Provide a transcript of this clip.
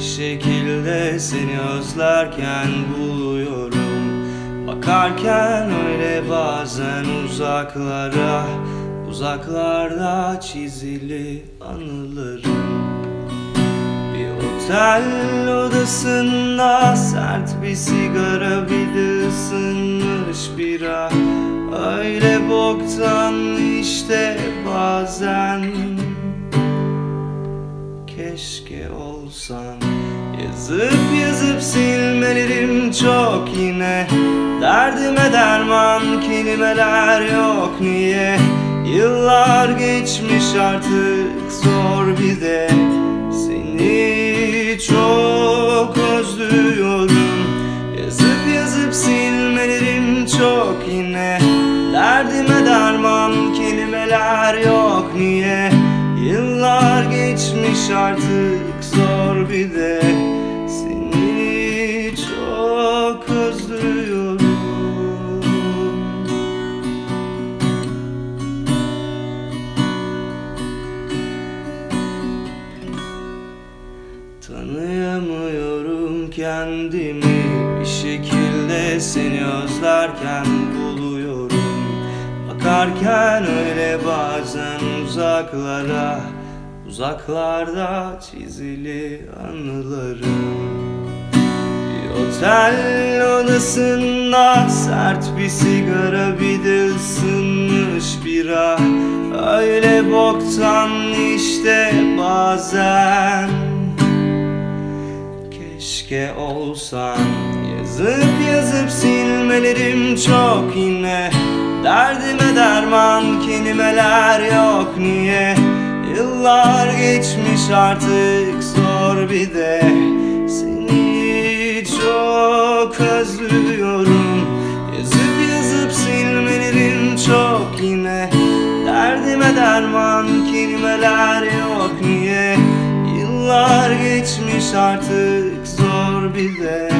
şekilde seni özlerken buluyorum. Bakarken öyle bazen uzaklara Uzaklarda çizili anılarım. Bir otel odasında sert bir sigara bir de ısınmış bira. Öyle boktan işte bazen Keşke olsan. Yazıp yazıp silmelerim çok yine. Derdime derman kelimeler yok niye? Yıllar geçmiş artık zor bir de. Seni çok özlüyorum. Yazıp yazıp silmelerim çok yine. Derdime derman kelimeler yok niye? Yıllar geçmiş artık zor bir de. Seni çok özlüyorum. Tanıyamıyorum kendimi. Bir şekilde seni özlerken buluyorum. Bakarken öyle bazen uzaklara Uzaklarda çizili anılarım otel odasında sert bir sigara bir de ısınmış bira. Öyle boktan işte bazen. Keşke olsan. Yazıp yazıp silmelerim çok yine. Derdime derman kelimeler yok niye Yıllar geçmiş artık zor bir de. Seni çok özlüyorum. Yazıp yazıp silmelerim çok yine. Derdime derman kelimeler yok. Niye? Yıllar geçmiş artık zor bir de